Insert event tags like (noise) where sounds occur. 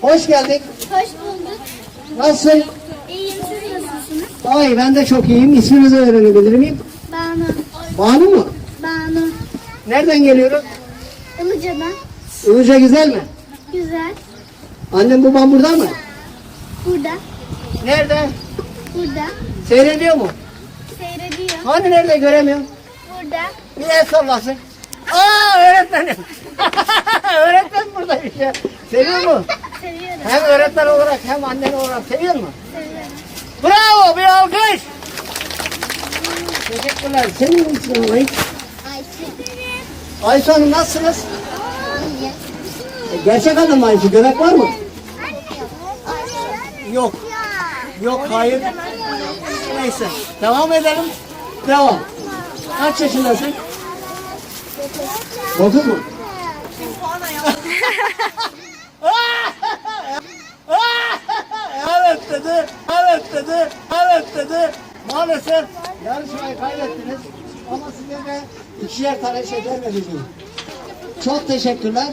Hoş geldin. Hoş bulduk. Nasılsın? İyiyim siz nasılsınız? Ay ben de çok iyiyim. İsminizi öğrenebilir miyim? Banu. Banu mu? Banu. Nereden geliyorum? Ilıca'dan. Ilıca güzel mi? Güzel. Annem babam burada mı? Burada. Nerede? Burada. Seyrediyor mu? Seyrediyor. Hani nerede göremiyorum? Burada. Bir el sallasın. Aa öğretmenim. (laughs) buradaymış ya. Seviyor mu? Seviyorum. Hem öğretmen olarak hem annen olarak seviyor mu? Seviyorum. Bravo bir alkış. Teşekkürler. Senin ismin ne? Ayşe. Ayşe Hanım nasılsınız? İyi. E, Gerçek adı mı Ayşe? Göbek var mı? Yok. Yok hayır. Neyse. Devam edelim. Devam. Kaç yaşındasın? Dokuz mu? Evet dedi. Evet dedi. Evet dedi. Maalesef yarışmayı kaybettiniz. Ama size de ikişer tane şeker vereceğim. Çok teşekkürler.